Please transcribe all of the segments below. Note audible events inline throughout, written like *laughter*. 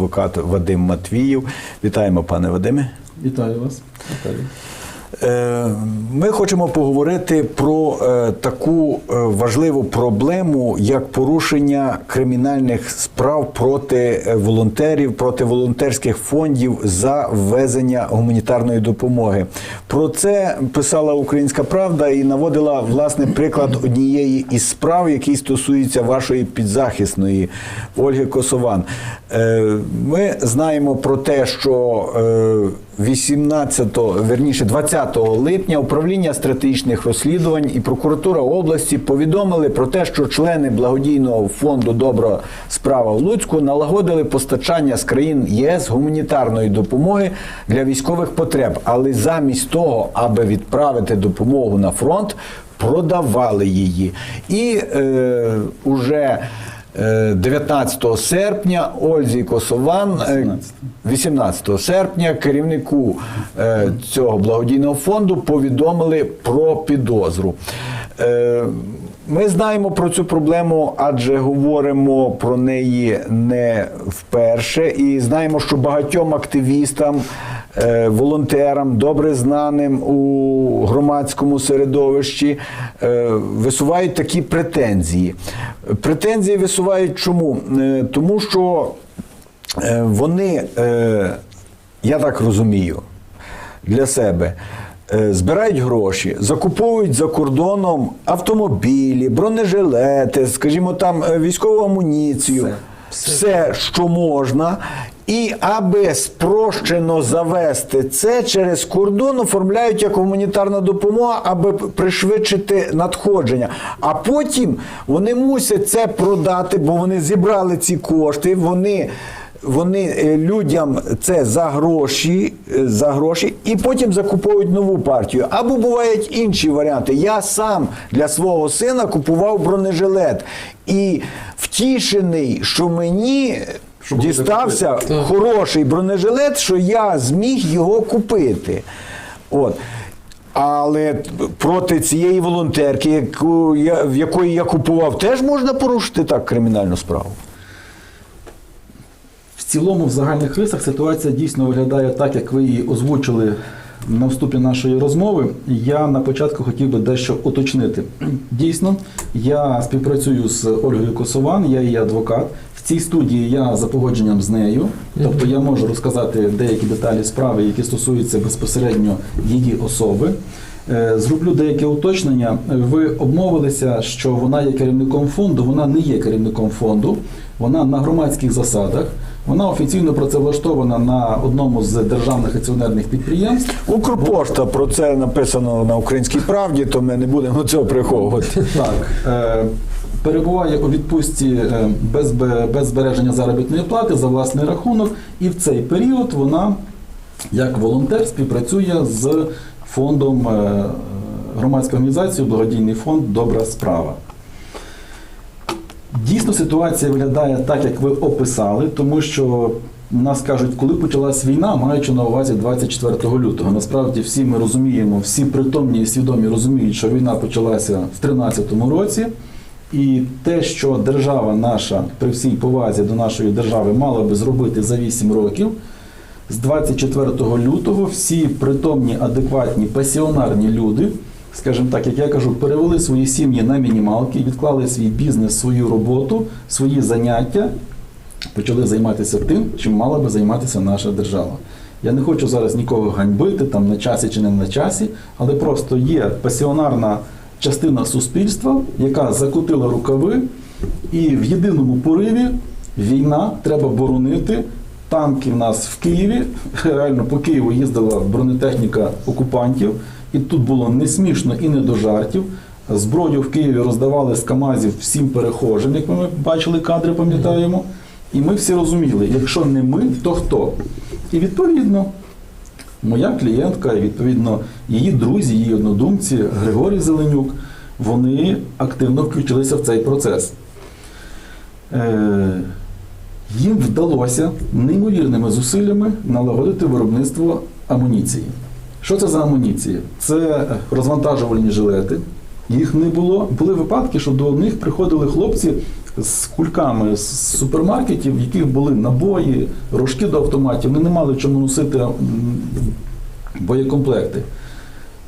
адвокат Вадим Матвіїв. Вітаємо, пане Вадиме. Вітаю вас. Вітаю. Е, Ми хочемо поговорити про е, таку е, важливу проблему, як порушення кримінальних справ проти волонтерів, проти волонтерських фондів за ввезення гуманітарної допомоги. Про це писала Українська Правда і наводила власне приклад однієї із справ, які стосуються вашої підзахисної Ольги Косован. Ми знаємо про те, що 18, верніше 20 липня управління стратегічних розслідувань і прокуратура області повідомили про те, що члени благодійного фонду Добра справа в Луцьку налагодили постачання з країн ЄС гуманітарної допомоги для військових потреб, але замість того, аби відправити допомогу на фронт, продавали її. І е, уже 19 серпня Ользі Косован е, 18. 18 серпня керівнику е, цього благодійного фонду повідомили про підозру. Е, ми знаємо про цю проблему, адже говоримо про неї не вперше, і знаємо, що багатьом активістам, е, волонтерам, добре знаним у громадському середовищі, е, висувають такі претензії. Претензії висувають чому? Е, Тому що Е, вони, е, я так розумію, для себе е, збирають гроші, закуповують за кордоном автомобілі, бронежилети, скажімо там, е, військову амуніцію, все, що можна. І аби спрощено завести це через кордон, оформляють як гуманітарна допомога, аби пришвидшити надходження. А потім вони мусять це продати, бо вони зібрали ці кошти, вони вони е, людям це за гроші, е, за гроші, і потім закуповують нову партію. Або бувають інші варіанти. Я сам для свого сина купував бронежилет і втішений, що мені Що буде дістався хороший бронежилет, що я зміг його купити. От. Але проти цієї волонтерки, яку я, в якої я купував, теж можна порушити так кримінальну справу. Цілому, в загальних рисах ситуація дійсно виглядає так, як ви її озвучили на вступі нашої розмови. Я на початку хотів би дещо уточнити. Дійсно, я співпрацюю з Ольгою Косован, я її адвокат. В цій студії я за погодженням з нею, тобто я можу розказати деякі деталі справи, які стосуються безпосередньо її особи. Е, Зроблю деяке уточнення. Ви обмовилися, що вона є керівником фонду. Вона не є керівником фонду. Вона на громадських засадах. Вона офіційно працевлаштована на одному з державних акціонерних підприємств. Укрпошта про це написано на українській правді, то ми не будемо цього приховувати. Так, е, перебуває у відпустці е, без, без збереження заробітної плати за власний рахунок, і в цей період вона, як волонтер, співпрацює з фондом е, громадської організації Благодійний фонд Добра справа. Дійсно, ситуація виглядає так, як ви описали, тому що нас кажуть, коли почалась війна, маючи на увазі 24 лютого. Насправді всі ми розуміємо, всі притомні і свідомі розуміють, що війна почалася в 2013 році. І те, що держава наша при всій повазі до нашої держави мала би зробити за 8 років, з 24 лютого всі притомні, адекватні, пасіонарні люди, скажімо так, як я кажу, перевели свої сім'ї на мінімалки, відклали свій бізнес, свою роботу, свої заняття, почали займатися тим, чим мала би займатися наша держава. Я не хочу зараз нікого ганьбити, там на часі чи не на часі, але просто є пасіонарна частина суспільства, яка закутила рукави, і в єдиному пориві війна треба боронити. Танки в нас в Києві. *laughs* Реально по Києву їздила бронетехніка окупантів, і тут було не смішно і не до жартів. Зброю в Києві роздавали з Камазів всім перехожим, як ми бачили кадри, пам'ятаємо. І ми всі розуміли, якщо не ми, то хто? І відповідно, моя клієнтка, і відповідно її друзі, її однодумці, Григорій Зеленюк, вони активно включилися в цей процес. Е, їм вдалося неймовірними зусиллями налагодити виробництво амуніції. Що це за амуніція? Це розвантажувальні жилети. Їх не було. Були випадки, що до них приходили хлопці з кульками з супермаркетів, в яких були набої, рожки до автоматів. Вони не мали в чому носити боєкомплекти.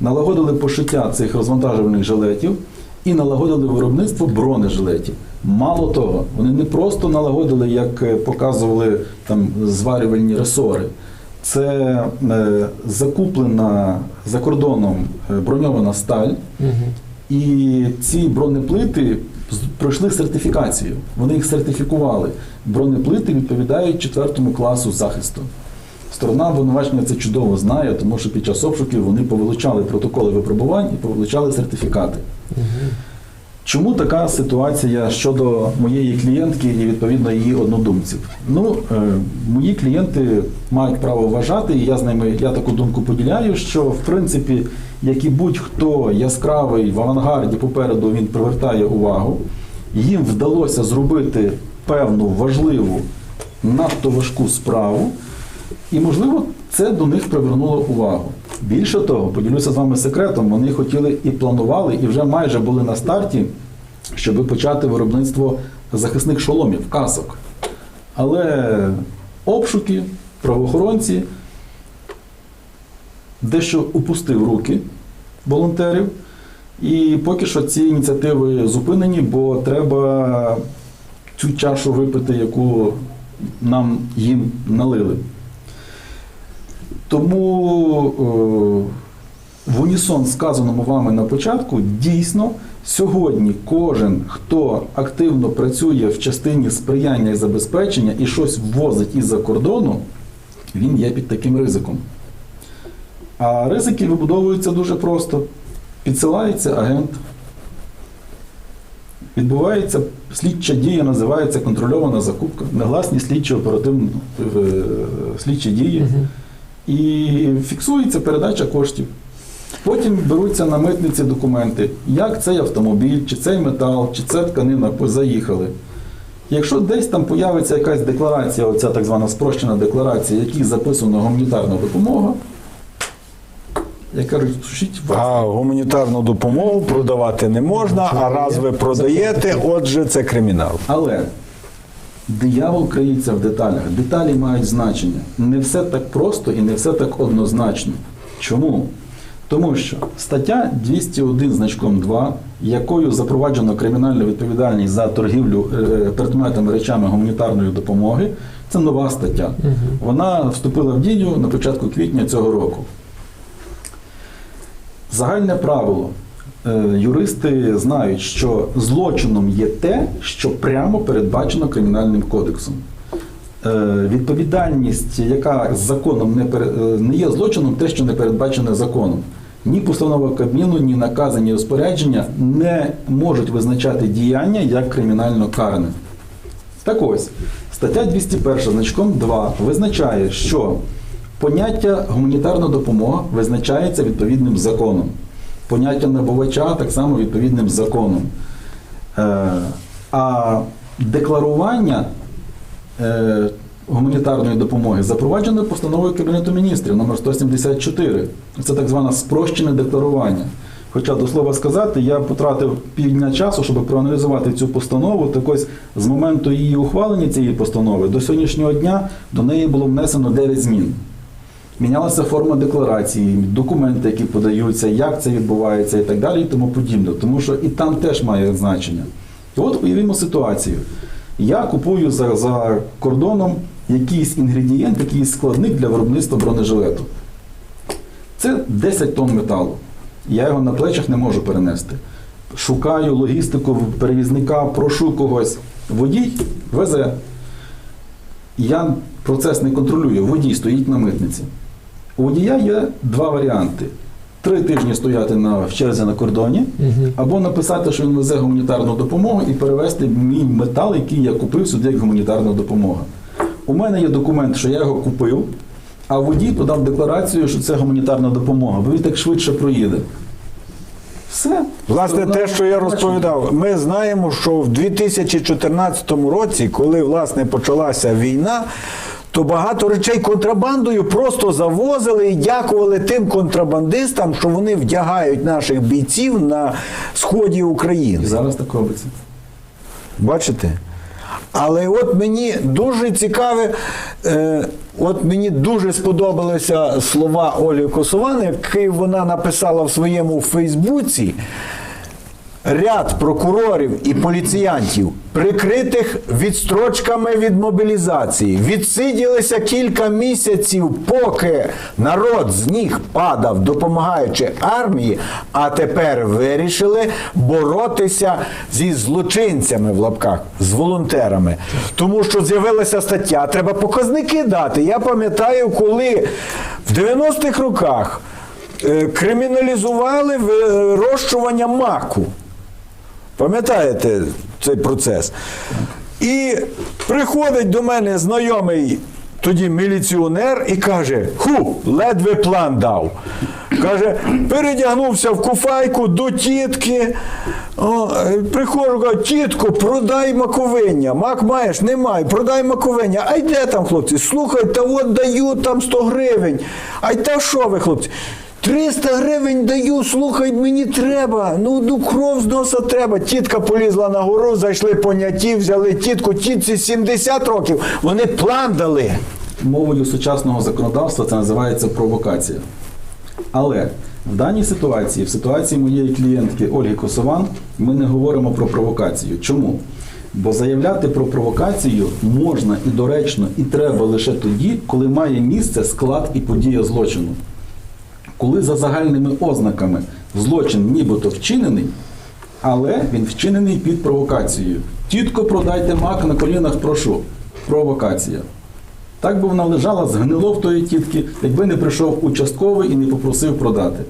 Налагодили пошиття цих розвантажувальних жилетів і налагодили виробництво бронежилетів. Мало того, вони не просто налагодили, як е, показували там зварювальні ресори. Це е, закуплена за кордоном е, броньована сталь, і ці бронеплити пройшли сертифікацію. Вони їх сертифікували. Бронеплити відповідають четвертому класу захисту. Сторона обвинувачення це чудово знає, тому що під час обшуків вони повилучали протоколи випробувань і повилучали сертифікати. Чому така ситуація щодо моєї клієнтки і відповідно її однодумців? Ну, е, мої клієнти мають право вважати, і я з ними я таку думку поділяю, що в принципі, як і будь-хто яскравий в авангарді попереду він привертає увагу, їм вдалося зробити певну важливу, надто важку справу, і, можливо, це до них привернуло увагу. Більше того, поділюся з вами секретом, вони хотіли і планували, і вже майже були на старті, щоб почати виробництво захисних шоломів, касок. Але обшуки, правоохоронці дещо упустив руки волонтерів. І поки що ці ініціативи зупинені, бо треба цю чашу випити, яку нам їм налили. Тому е, в унісон сказаному вами на початку, дійсно, сьогодні кожен, хто активно працює в частині сприяння і забезпечення і щось ввозить із-за кордону, він є під таким ризиком. А ризики вибудовуються дуже просто. Підсилається агент, відбувається слідча дія, називається контрольована закупка, негласні слідчі оперативні е, слідчі дії і фіксується передача коштів. Потім беруться на митниці документи, як цей автомобіль, чи цей метал, чи ця тканина заїхали. Якщо десь там появиться якась декларація, оця так звана спрощена декларація, в якій записана гуманітарна допомога, я кажу, сушіть вас. А гуманітарну допомогу продавати не можна, а раз ви продаєте, отже, це кримінал. Але диявол криється в деталях. Деталі мають значення. Не все так просто і не все так однозначно. Чому? Тому що стаття 201 значком 2, якою запроваджено кримінальну відповідальність за торгівлю е, предметами речами гуманітарної допомоги, це нова стаття. Вона вступила в дію на початку квітня цього року. Загальне правило. Е, Юристи знають, що злочином є те, що прямо передбачено кримінальним кодексом. Е, Відповідальність, яка законом не, пере- е, не є злочином, те, що не передбачене законом. Ні постанова Кабміну, ні накази, ні розпорядження не можуть визначати діяння як кримінально карне. Так ось, стаття 201 значком 2 визначає, що поняття гуманітарна допомога визначається відповідним законом. Поняття набувача так само відповідним законом. Е, а декларування е, гуманітарної допомоги запроваджено постановою Кабінету міністрів номер 174. Це так зване спрощене декларування. Хоча, до слова сказати, я потратив півдня часу, щоб проаналізувати цю постанову. Так ось з моменту її ухвалення цієї постанови до сьогоднішнього дня до неї було внесено 9 змін. Мінялася форма декларації, документи, які подаються, як це відбувається і так далі, і тому подібне. Тому що і там теж має значення. І от уявімо ситуацію. Я купую за, за кордоном якийсь інгредієнт, якийсь складник для виробництва бронежилету. Це 10 тонн металу. Я його на плечах не можу перенести. Шукаю логістику перевізника, прошу когось. Водій везе. Я процес не контролюю, водій стоїть на митниці. У водія є два варіанти: три тижні стояти на, в черзі на кордоні, або написати, що він везе гуманітарну допомогу і перевезти мій метал, який я купив сюди як гуманітарна допомога. У мене є документ, що я його купив, а водій подав декларацію, що це гуманітарна допомога, бо він так швидше проїде. Все. Власне, те, що я розповідав, ми знаємо, що в 2014 році, коли власне почалася війна, то багато речей контрабандою просто завозили і дякували тим контрабандистам, що вони вдягають наших бійців на сході І України. зараз так робиться. Бачите? Але от мені дуже цікаве, е, от мені дуже сподобалися слова Олі Косовани, які вона написала в своєму Фейсбуці. Ряд прокурорів і поліціянтів, прикритих відстрочками від мобілізації, відсиділися кілька місяців, поки народ з ніг падав, допомагаючи армії, а тепер вирішили боротися зі злочинцями в лапках, з волонтерами. Тому що з'явилася стаття, треба показники дати. Я пам'ятаю, коли в 90-х роках е, криміналізували вирощування маку. Пам'ятаєте цей процес? І приходить до мене знайомий тоді міліціонер і каже: Ху, ледве план дав. Каже, передягнувся в куфайку до тітки. О, е, приходжу, кажу, тітко, продай маковиння. Мак маєш? Немає, продай маковиння. А й де там, хлопці? Слухай, та от даю там 100 гривень. А й та що ви, хлопці? 300 гривень даю, слухай, мені треба. Ну, ну кров з носа треба. Тітка полізла на гору, зайшли поняті, взяли тітку, тітці 70 років. Вони план дали. Мовою сучасного законодавства це називається провокація. Але в даній ситуації, в ситуації моєї клієнтки Ольги Косован, ми не говоримо про провокацію. Чому? Бо заявляти про провокацію можна і доречно, і треба лише тоді, коли має місце склад і подія злочину. Коли за загальними ознаками злочин нібито вчинений, але він вчинений під провокацією. Тітко, продайте мак на колінах, прошу. Провокація. Так би вона лежала, згнило в тої тітки, якби не прийшов участковий і не попросив продати.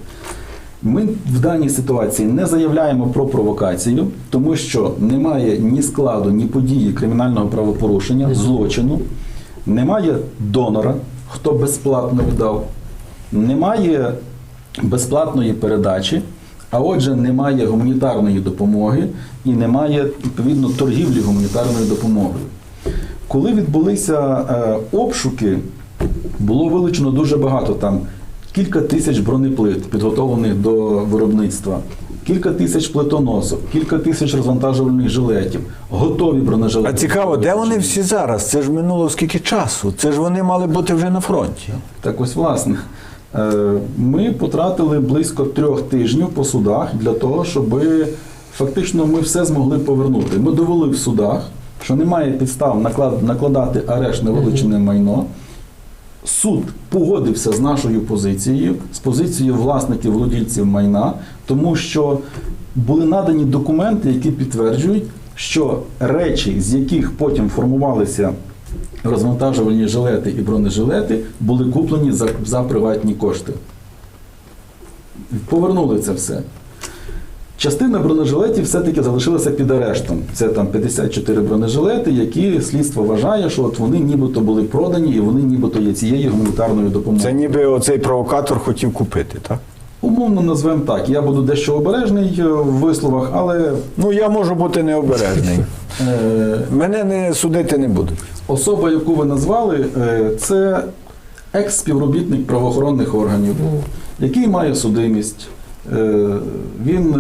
Ми в даній ситуації не заявляємо про провокацію, тому що немає ні складу, ні події кримінального правопорушення, злочину, немає донора, хто безплатно віддав, немає безплатної передачі, а отже, немає гуманітарної допомоги і немає відповідно торгівлі гуманітарною допомогою. Коли відбулися е, обшуки, було вилучено дуже багато там кілька тисяч бронеплит, підготовлених до виробництва, кілька тисяч плитоносок, кілька тисяч розвантажувальних жилетів, готові бронежилети. А цікаво, де вони всі зараз? Це ж минуло скільки часу? Це ж вони мали бути вже на фронті. Так ось власне. Е, Ми потратили близько трьох тижнів по судах для того, щоб фактично ми все змогли повернути. Ми довели в судах, що немає підстав накладати арешт на вилучене майно. Суд погодився з нашою позицією, з позицією власників володільців майна, тому що були надані документи, які підтверджують, що речі, з яких потім формувалися розвантажувальні жилети і бронежилети, були куплені за, за приватні кошти. Повернули це все. Частина бронежилетів все-таки залишилася під арештом. Це там 54 бронежилети, які слідство вважає, що от вони нібито були продані і вони нібито є цією гуманітарною допомогою. Це ніби оцей провокатор хотів купити, так? Умовно назвемо так. Я буду дещо обережний е, в висловах, але Ну, я можу бути необережний. *laughs* е, Мене не судити не будуть. особа, яку ви назвали, е, це екс-співробітник правоохоронних органів, який має судимість. Він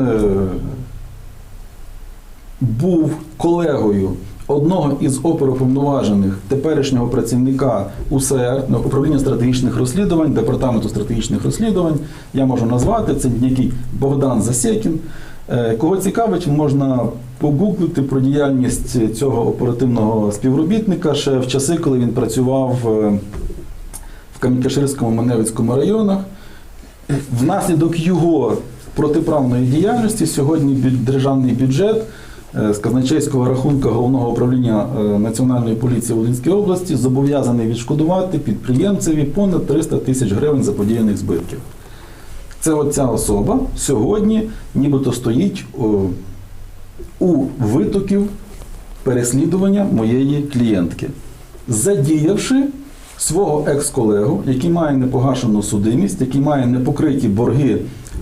був колегою одного із оперуповноважених теперішнього працівника УСР, ну, управління стратегічних розслідувань, департаменту стратегічних розслідувань. Я можу назвати це некий Богдан Засєкін. Е, Кого цікавить, можна погуглити про діяльність цього оперативного співробітника ще в часи, коли він працював е, в Кам'янкаширському Маневицькому районах. Внаслідок його протиправної діяльності сьогодні державний бюджет з казначейського рахунку головного управління е, Національної поліції Волинської області зобов'язаний відшкодувати підприємцеві понад 300 тисяч гривень заподіяних збитків. Це от ця особа сьогодні нібито стоїть у витоків переслідування моєї клієнтки, задіявши свого екс-колегу, який має непогашену судимість, який має непокриті борги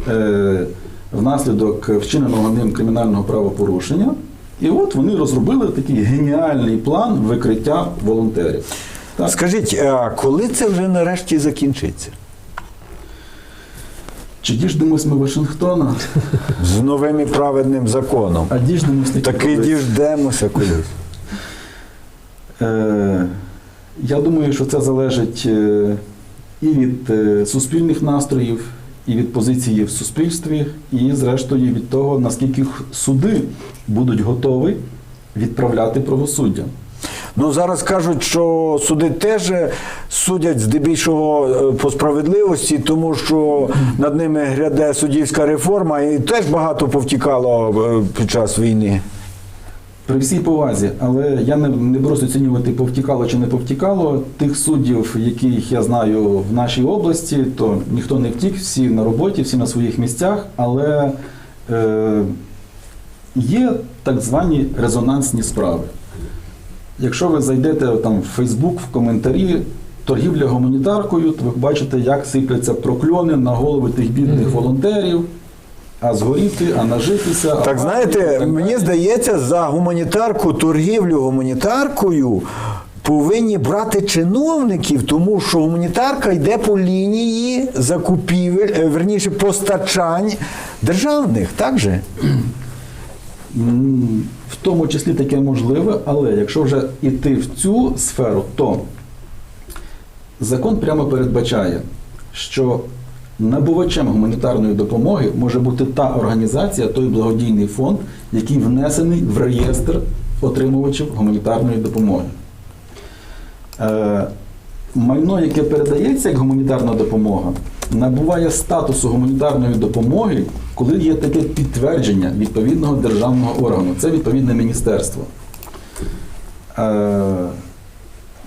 е, внаслідок вчиненого ним кримінального правопорушення. І от вони розробили такий геніальний план викриття волонтерів. Так. Скажіть, а коли це вже нарешті закінчиться? Чи діждемось ми Вашингтона, З новим і праведним законом. а діждемось таки Таки колись. діждемося колись. Е, Я думаю, що це залежить е, і від е, суспільних настроїв, і від позиції в суспільстві, і зрештою від того, наскільки суди будуть готові відправляти правосуддя. Ну зараз кажуть, що суди теж судять здебільшого е, по справедливості, тому що над ними гряде суддівська реформа, і теж багато повтікало е, під час війни. При всій повазі, але я не, не берусь оцінювати, повтікало чи не повтікало. Тих суддів, яких я знаю в нашій області, то ніхто не втік, всі на роботі, всі на своїх місцях, але е, є так звані резонансні справи. Якщо ви зайдете там в Фейсбук, в коментарі, торгівля гуманітаркою, то ви бачите, як сипляться прокльони на голови тих бідних волонтерів, а згоріти, а нажитися. а Так і знаєте, так мені здається, за гуманітарку, торгівлю гуманітаркою повинні брати чиновників, тому що гуманітарка йде по лінії закупівель, е, верніше постачань державних, так же? В тому числі таке можливе, але якщо вже йти в цю сферу, то закон прямо передбачає, що набувачем гуманітарної допомоги може бути та організація, той благодійний фонд, який внесений в реєстр отримувачів гуманітарної допомоги. Е, майно, яке передається як гуманітарна допомога, набуває статусу гуманітарної допомоги, коли є таке підтвердження відповідного державного органу. Це відповідне міністерство.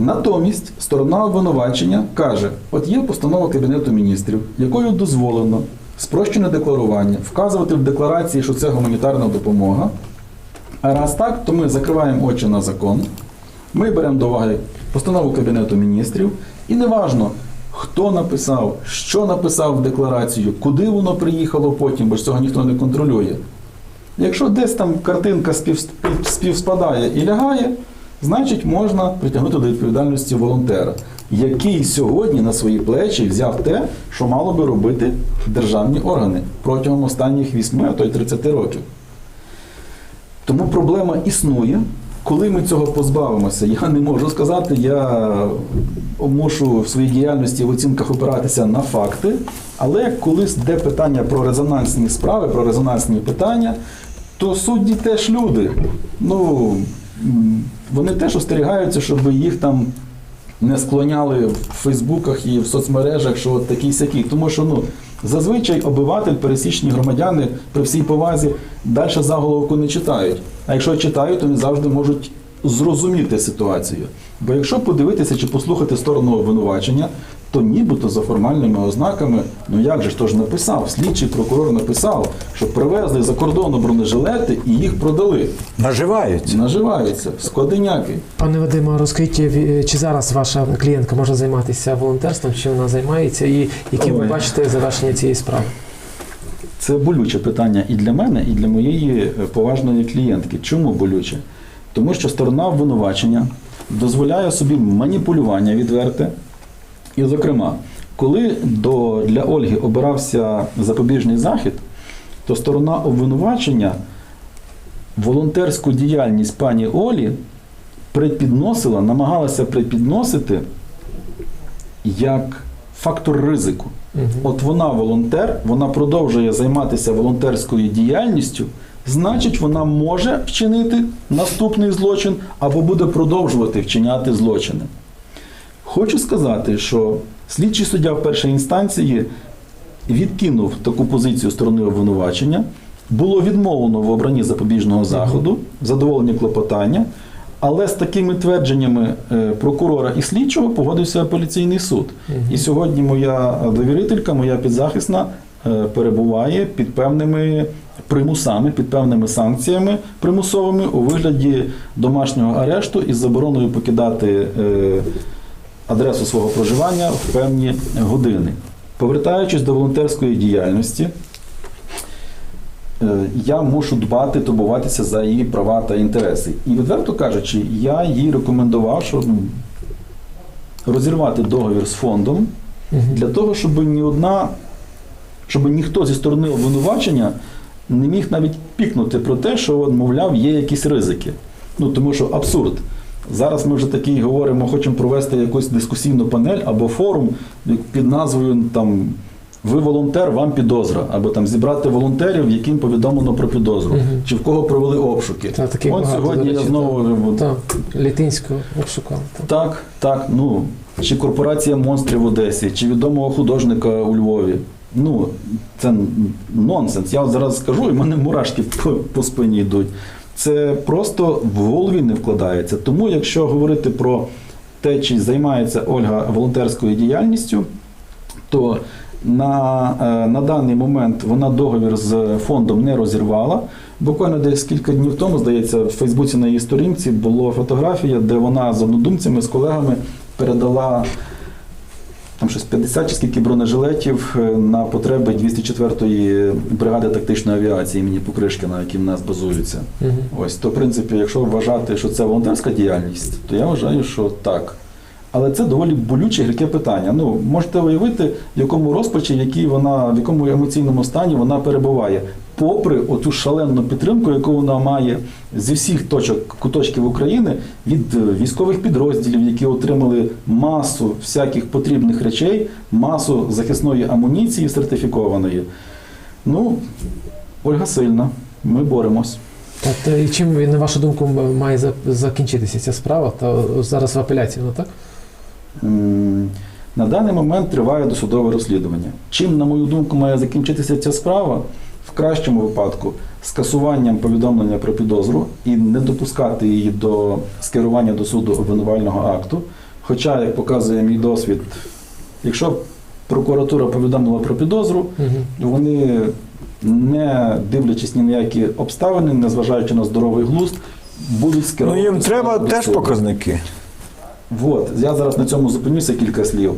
Натомість сторона обвинувачення каже: от є постанова Кабінету міністрів, якою дозволено спрощене декларування, вказувати в декларації, що це гуманітарна допомога. А раз так, то ми закриваємо очі на закон, ми беремо до уваги постанову Кабінету міністрів, і неважно, хто написав, що написав в декларацію, куди воно приїхало потім, бо ж цього ніхто не контролює. Якщо десь там картинка спів, співспадає і лягає, значить можна притягнути до відповідальності волонтера, який сьогодні на свої плечі взяв те, що мало би робити державні органи протягом останніх 8, а то й 30 років. Тому проблема існує. Коли ми цього позбавимося, я не можу сказати, я мушу в своїй діяльності в оцінках опиратися на факти, але коли йде питання про резонансні справи, про резонансні питання, то судді теж люди. Ну, вони теж остерігаються, щоб їх там не склоняли в Фейсбуках і в соцмережах, що от такий сякий. Тому що ну, зазвичай обиватель, пересічні громадяни при всій повазі далі заголовку не читають. А якщо читають, то не завжди можуть зрозуміти ситуацію. Бо якщо подивитися чи послухати сторону обвинувачення, то нібито за формальними ознаками, ну як же ж то ж написав, слідчий прокурор написав, що привезли за кордону бронежилети і їх продали. Наживаються. Наживаються, складеняки. Пане Вадиме, розкажіть, е, чи зараз ваша клієнтка може займатися волонтерством, чи вона займається, і які ви бачите завершення цієї справи? Це болюче питання і для мене, і для моєї е, поважної клієнтки. Чому болюче? Тому що сторона обвинувачення дозволяє собі маніпулювання відверте. І, зокрема, коли до, для Ольги обирався запобіжний захід, то сторона обвинувачення волонтерську діяльність пані Олі припідносила, намагалася припідносити як фактор ризику. От вона волонтер, вона продовжує займатися волонтерською діяльністю, значить, вона може вчинити наступний злочин або буде продовжувати вчиняти злочини. Хочу сказати, що слідчий суддя в першій інстанції відкинув таку позицію сторони обвинувачення. Було відмовлено в обранні запобіжного заходу, задоволення клопотання, але з такими твердженнями е, прокурора і слідчого погодився апеляційний суд. І сьогодні моя довірителька, моя підзахисна е, перебуває під певними примусами, під певними санкціями примусовими у вигляді домашнього арешту із забороною покидати е, адресу свого проживання в певні години. Повертаючись до волонтерської діяльності, е, я мушу дбати, турбуватися за її права та інтереси. І відверто кажучи, я їй рекомендував, що розірвати договір з фондом для того, щоб ні одна щоб ніхто зі сторони обвинувачення не міг навіть пікнути про те, що, мовляв, є якісь ризики. Ну тому що абсурд. Зараз ми вже такий говоримо, хочемо провести якусь дискусійну панель або форум під назвою там Ви волонтер, вам підозра, або там зібрати волонтерів, яким повідомлено про підозру, Мгм. чи в кого провели обшуки. Та, таких От багато, сьогодні до я речі, знову Так, Літинського обшукав. так. так, так, ну чи корпорація монстрів в Одесі, чи відомого художника у Львові. Ну, це нонсенс. Я от зараз скажу, і в мене мурашки по, по спині йдуть. Це просто в голові не вкладається. Тому, якщо говорити про те, чи займається Ольга волонтерською діяльністю, то на, е, на даний момент вона договір з фондом не розірвала. Буквально десь кілька днів тому, здається, в Фейсбуці на її сторінці була фотографія, де вона з однодумцями, з колегами передала там щось 50 чи скільки бронежилетів е, на потреби 204-ї бригади тактичної авіації імені Покришкіна, які в нас базуються. Угу. Ось, то, в принципі, якщо вважати, що це волонтерська діяльність, то я вважаю, що так. Але це доволі болюче гірке питання. Ну, можете уявити, в якому розпачі, який вона, в якому емоційному стані вона перебуває, попри оту шалену підтримку, яку вона має зі всіх точок куточків України від е, військових підрозділів, які отримали масу всяких потрібних речей, масу захисної амуніції сертифікованої. Ну, Ольга сильна, ми боремось. І чим, на вашу думку, має закінчитися ця справа? Та зараз в апеляції, ну так? На даний момент триває досудове розслідування. Чим, на мою думку, має закінчитися ця справа? В кращому випадку скасуванням повідомлення про підозру і не допускати її до скерування до суду обвинувального акту. Хоча, як показує мій досвід, якщо прокуратура повідомила про підозру, вони, не дивлячись ні на які обставини, незважаючи на здоровий глузд, будуть Ну їм треба теж суду. показники. От, я зараз на цьому зупинюся кілька слів.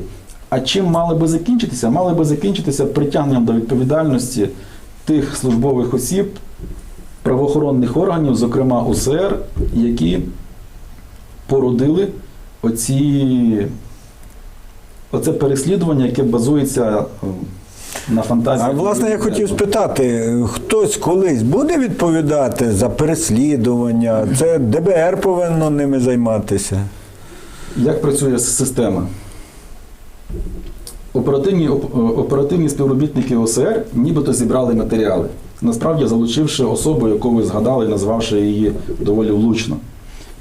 А чим мали би закінчитися? Мали би закінчитися притягненням до відповідальності тих службових осіб, правоохоронних органів, зокрема УСР, які породили оці, оце переслідування, яке базується е, на фантазії. А власне я хотів спитати, хтось колись буде відповідати за переслідування? Це ДБР повинно ними займатися. Як працює система? Оперативні, оперативні співробітники ОСР нібито зібрали матеріали, насправді залучивши особу, яку ви згадали, назвавши її доволі влучно.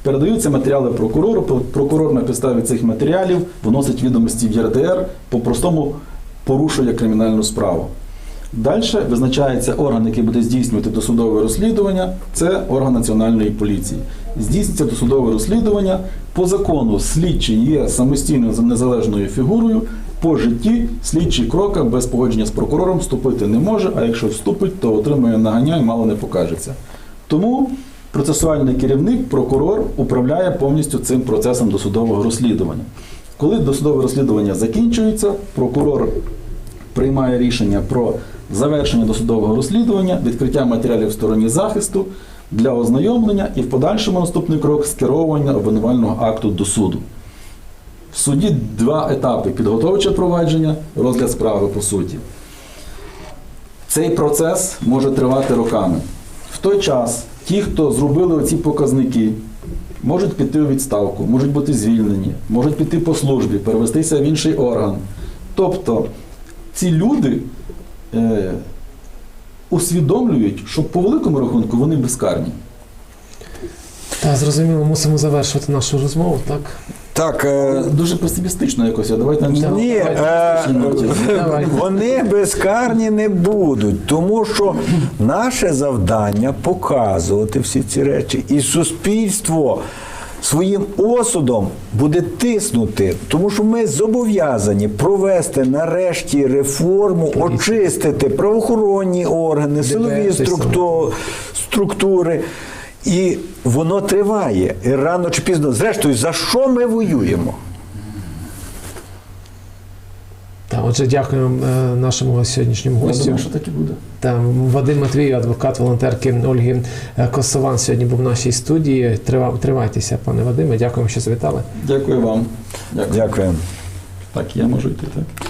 Передаються матеріали прокурору, прокурор на підставі цих матеріалів вносить відомості в ЄРДР, по-простому порушує кримінальну справу. Далі визначається орган, який буде здійснювати досудове розслідування, це орган національної поліції. Здійснюється досудове розслідування. По закону слідчий є самостійною незалежною фігурою. По житті слідчий крока без погодження з прокурором вступити не може, а якщо вступить, то отримує нагання і мало не покажеться. Тому процесуальний керівник, прокурор, управляє повністю цим процесом досудового розслідування. Коли досудове розслідування закінчується, прокурор приймає рішення про завершення досудового розслідування, відкриття матеріалів в стороні захисту для ознайомлення і в подальшому наступний крок скеровування обвинувального акту до суду. В суді два етапи: підготовче провадження, розгляд справи по суті. Цей процес може тривати роками. В той час ті, хто зробили оці показники, можуть піти у відставку, можуть бути звільнені, можуть піти по службі, перевестися в інший орган. Тобто ці люди е, усвідомлюють, що по великому рахунку вони безкарні. Так, зрозуміло, мусимо завершувати нашу розмову, так? Так, е, Дуже песимістично якось. А давайте Ні, на ні, е, вони безкарні не будуть, тому що наше завдання показувати всі ці речі, і суспільство своїм осудом буде тиснути, тому що ми зобов'язані провести нарешті реформу, очистити правоохоронні органи, силові структу- структури. І воно триває. І рано чи пізно. Зрештою, за що ми воюємо? Так, отже, дякуємо е, нашому сьогоднішньому Я гостю. думаю, що так і буде. Там Вадим Матвій, адвокат волонтерки Ольги Косован, сьогодні був в нашій студії. Трива- Тривайтеся, пане Вадиме. Дякуємо, що завітали. Дякую вам. Дякую. Дякую. Так, я можу йти, так?